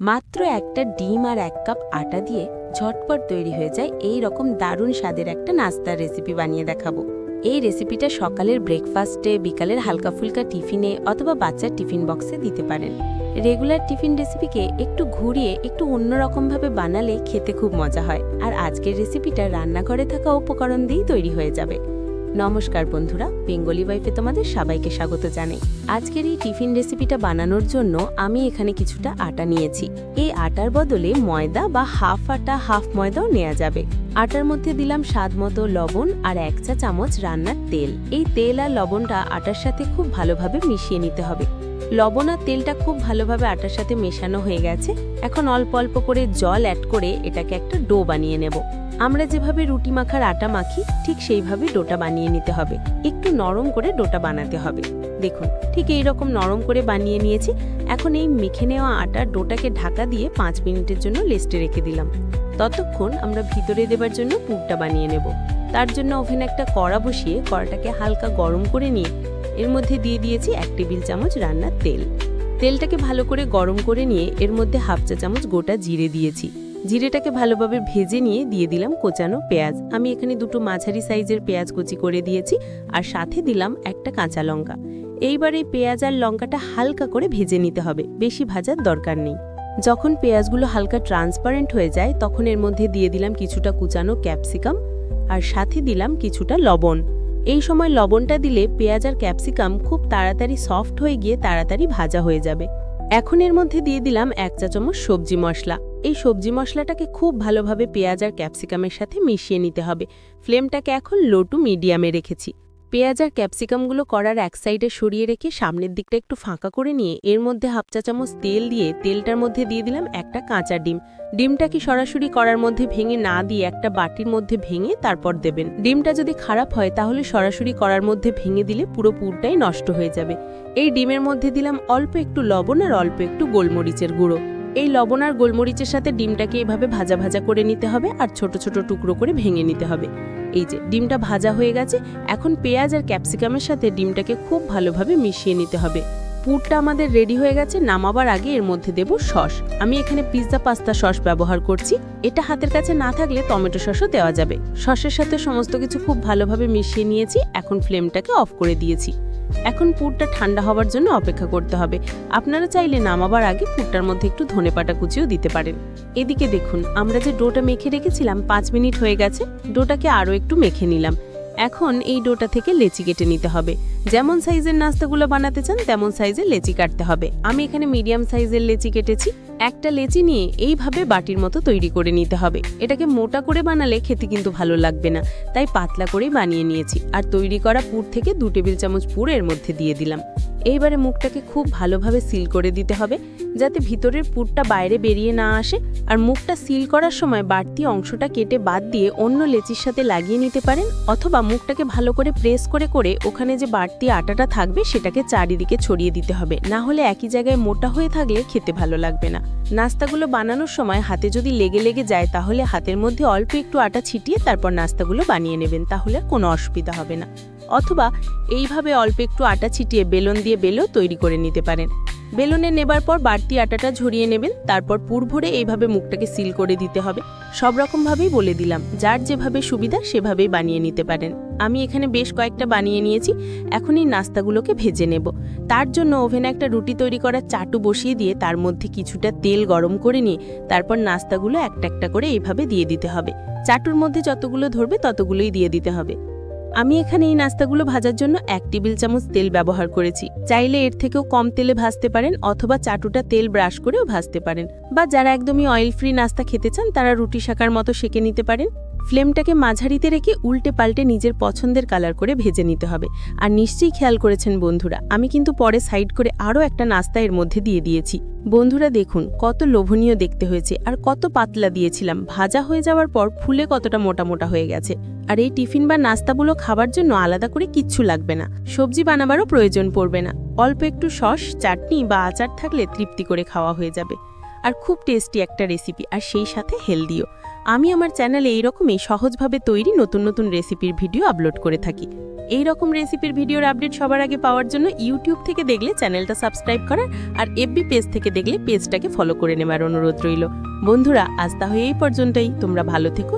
মাত্র একটা ডিম আর এক কাপ আটা দিয়ে ঝটপট তৈরি হয়ে যায় এই রকম দারুণ স্বাদের একটা নাস্তার রেসিপি বানিয়ে দেখাবো। এই রেসিপিটা সকালের ব্রেকফাস্টে বিকালের হালকা ফুলকা টিফিনে অথবা বাচ্চার টিফিন বক্সে দিতে পারেন। রেগুলার টিফিন রেসিপিকে একটু ঘুরিয়ে, একটু অন্যরকমভাবে বানালে খেতে খুব মজা হয়। আর আজকের রেসিপিটা রান্নাঘরে থাকা উপকরণ দিয়েই তৈরি হয়ে যাবে। নমস্কার বন্ধুরা, বেঙ্গলি ওয়াইফে তোমাদের সবাইকে স্বাগত জানাই। আজকের এই টিফিন রেসিপিটা বানানোর জন্য আমি এখানে কিছুটা আটা নিয়েছি। এই আটার বদলে ময়দা বা হাফ আটা, হাফ ময়দাও নেওয়া যাবে। আটার মধ্যে দিলাম স্বাদ মতো লবণ আর এক চা চামচ রান্নার তেল। এই তেল আর লবণটা আটার সাথে খুব ভালোভাবে মিশিয়ে নিতে হবে। লবণ আর তেলটা খুব ভালোভাবে আটার সাথে মেশানো হয়ে গেছে। এখন অল্প অল্প করে জল অ্যাড করে এটাকে একটা ডো বানিয়ে নেব। আমরা যেভাবে রুটি মাখার আটা মাখি, ঠিক সেইভাবে ডোটা বানিয়ে নিতে হবে। একটু নরম করে ডোটা বানাতে হবে। দেখুন, ঠিক এই রকম নরম করে বানিয়ে নিয়েছি। এখন এই মেখে নেওয়া আটার ডোটাকে ঢাকা দিয়ে পাঁচ মিনিটের জন্য লেস্টে রেখে দিলাম। ততক্ষণ আমরা ভিতরে দেবার জন্য পুরটা বানিয়ে নেব। তার জন্য ওভেনে একটা কড়া বসিয়ে কড়াটাকে হালকা গরম করে নিয়ে এর মধ্যে দিয়ে দিয়েছি এক টেবিল চামচ রান্নার তেল। তেলটাকে ভালো করে গরম করে নিয়ে এর মধ্যে হাফ চা চামচ গোটা জিরে দিয়েছি। জিরেটাকে ভালোভাবে ভেজে নিয়ে দিয়ে দিলাম কোচানো পেঁয়াজ। আমি এখানে দুটো মাঝারি সাইজের পেঁয়াজ কুচি করে দিয়েছি আর সাথে দিলাম একটা কাঁচা লঙ্কা। এইবার এই পেঁয়াজ আর লঙ্কাটা হালকা করে ভেজে নিতে হবে, বেশি ভাজার দরকার নেই। যখন পেঁয়াজগুলো হালকা ট্রান্সপারেন্ট হয়ে যায়, তখন এর মধ্যে দিয়ে দিলাম কিছুটা কুচানো ক্যাপসিকাম আর সাথে দিলাম কিছুটা লবণ। এই সময় লবণটা দিলে পেঁয়াজ আর ক্যাপসিকাম খুব তাড়াতাড়ি সফট হয়ে গিয়ে তাড়াতাড়ি ভাজা হয়ে যাবে। এখন এর মধ্যে দিয়ে দিলাম এক চা চামচ সবজি মশলা। এই সবজি মশলাটাকে খুব ভালোভাবে পেঁয়াজ আর ক্যাপসিকামের সাথে মিশিয়ে নিতে হবে। ফ্লেমটাকে এখন লো টু মিডিয়ামে রেখেছি। পেঁয়াজ আর ক্যাপসিকামগুলো করার এক সাইডে সরিয়ে রেখে সামনের দিকটা একটু ফাঁকা করে নিয়ে এর মধ্যে হাফ চা চামচ তেল দিয়ে তেলটার মধ্যে দিয়ে দিলাম একটা কাঁচা ডিম। ডিমটা কি সরাসরি করার মধ্যে ভেঙে না দিয়ে একটা বাটির মধ্যে ভেঙে তারপর দেবেন। ডিমটা যদি খারাপ হয় তাহলে সরাসরি করার মধ্যে ভেঙে দিলে পুরো পুরটাই নষ্ট হয়ে যাবে। এই ডিমের মধ্যে দিলাম অল্প একটু লবণ আর অল্প একটু গোলমরিচের গুঁড়ো। এই লবণ আর গোলমরিচের সাথে ডিমটাকে এভাবে ভাজা ভাজা করে নিতে হবে আর ছোট ছোট টুকরো করে ভেঙে নিতে হবে। এই যে, ডিমটা ভাজা হয়ে গেছে, এখন পেঁয়াজ আর ক্যাপসিকামের সাথে ডিমটাকে খুব ভালোভাবে মিশিয়ে নিতে হবে। পুরটা আমাদের রেডি হয়ে গেছে, নামাবার আগে এর মধ্যে দেব সস। আমি এখানে পিৎজা পাস্তা সস ব্যবহার করছি, এটা হাতের কাছে না থাকলে টমেটো সসও দেওয়া যাবে। সসের সাথে সমস্ত কিছু খুব ভালোভাবে মিশিয়ে নিয়েছি, এখন ফ্লেমটাকে অফ করে দিয়েছি। এখন পুরটা ঠান্ডা হওয়ার জন্য অপেক্ষা করতে হবে। আপনারা চাইলে নামাবার আগে পুরটার মধ্যে একটু ধনে পাটা কুচিও দিতে পারেন। এদিকে দেখুন, আমরা যে ডোটা মেখে রেখেছিলাম, পাঁচ মিনিট হয়ে গেছে, ডোটাকে আরও একটু মেখে নিলাম। এখন এই ডোটা থেকে লেচি কেটে নিতে হবে। যেমন সাইজের নাস্তাগুলো বানাতে চান, তেমন সাইজের লেচি কাটতে হবে। আমি এখানে মিডিয়াম সাইজের লেচি কেটেছি। একটা লেচি নিয়ে এইভাবে বাটির মতো তৈরি করে নিতে হবে। এটাকে মোটা করে বানালে খেতে কিন্তু ভালো লাগবে না। তাই পাতলা করেই বানিয়ে নিয়েছি। আর তৈরি করা পুর থেকে দু টেবিল চামচ পুর এর মধ্যে দিয়ে দিলাম। এইবারে মুখটাকে খুব ভালোভাবে সিল করে দিতে হবে, যাতে ভিতরের পুরটা বাইরে বেরিয়ে না আসে আর মুখটা সিল করার সময় বাড়তি অংশটা কেটে বাদ দিয়ে অন্য লেচির সাথে লাগিয়ে নিতে পারেন অথবা মুখটাকে ভালো করে প্রেস করে করে ওখানে যে বাড়তি আটাটা থাকবে সেটাকে চারিদিকে ছড়িয়ে দিতে হবে। না হলে একই জায়গায় মোটা হয়ে থাকলে খেতে ভালো লাগবে না। নাস্তাগুলো বানানোর সময় হাতে যদি লেগে লেগে যায় তাহলে হাতের মধ্যে অল্প একটু আটা ছিটিয়ে তারপর নাস্তাগুলো বানিয়ে নেবেন, তাহলে কোনো অসুবিধা হবে না। অথবা এইভাবে অল্প একটু আটা ছিটিয়ে বেলন দিয়ে বেলেও তৈরি করে নিতে পারেন। বেলনে নেবার পর বাড়তি আটাটা ঝরিয়ে নেবেন, তারপর পুর ভরে এইভাবে মুখটাকে সিল করে দিতে হবে। সব রকমভাবেই বলে দিলাম, যার যেভাবে সুবিধা সেভাবেই বানিয়ে নিতে পারেন। আমি এখানে বেশ কয়েকটা বানিয়ে নিয়েছি এখন এই নাস্তাগুলোকে ভেজে নেব। তার জন্য ওভেনে একটা রুটি তৈরি করার চাটু বসিয়ে দিয়ে তার মধ্যে কিছুটা তেল গরম করে নিয়ে তারপর নাস্তাগুলো একটা একটা করে এইভাবে দিয়ে দিতে হবে। চাটুর মধ্যে যতগুলো ধরবে ততগুলোই দিয়ে দিতে হবে। আমি এখানে এই নাস্তাগুলো ভাজার জন্য এক টেবিল চামচ তেল ব্যবহার করেছি। চাইলে এর থেকেও কম তেলে ভাজতে পারেন অথবা চাটুটা তেল ব্রাশ করেও ভাজতে পারেন। বা যারা একদমই অয়েল ফ্রি নাস্তা খেতে চান, তারা রুটি শাকার মতো সেকে নিতে পারেন। ফ্লেমটাকে মাঝারিতে রেখে উল্টে পাল্টে নিজের পছন্দের কালার করে ভেজে নিতে হবে। আর নিশ্চয়ই খেয়াল করেছেন বন্ধুরা, আমি কিন্তু পরে সাইড করে আরও একটা নাস্তা এর মধ্যে দিয়ে দিয়েছি। বন্ধুরা দেখুন, কত লোভনীয় দেখতে হয়েছে আর কত পাতলা দিয়েছিলাম। ভাজা হয়ে যাওয়ার পর ফুলে কতটা মোটা মোটা হয়ে গেছে। আর এই টিফিন বা নাস্তাগুলো খাবার জন্য আলাদা করে কিচ্ছু লাগবে না। সবজি বানাবারও প্রয়োজন পড়বে না। অল্প একটু সস, চাটনি বা আচার থাকলে তৃপ্তি করে খাওয়া হয়ে যাবে। আর খুব টেস্টি একটা রেসিপি, আর সেই সাথে হেলদিও। আমি আমার চ্যানেলে এইরকমই সহজভাবে তৈরি নতুন নতুন রেসিপির ভিডিও আপলোড করে থাকি। এই রকম রেসিপির ভিডিওর আপডেট সবার আগে পাওয়ার জন্য ইউটিউব থেকে দেখলে চ্যানেলটা সাবস্ক্রাইব করার, আর এফবি পেজ থেকে দেখলে পেজটাকে ফলো করে নেওয়ার অনুরোধ রইল। বন্ধুরা, আজ তাহলে এই পর্যন্তই। তোমরা ভালো থেকো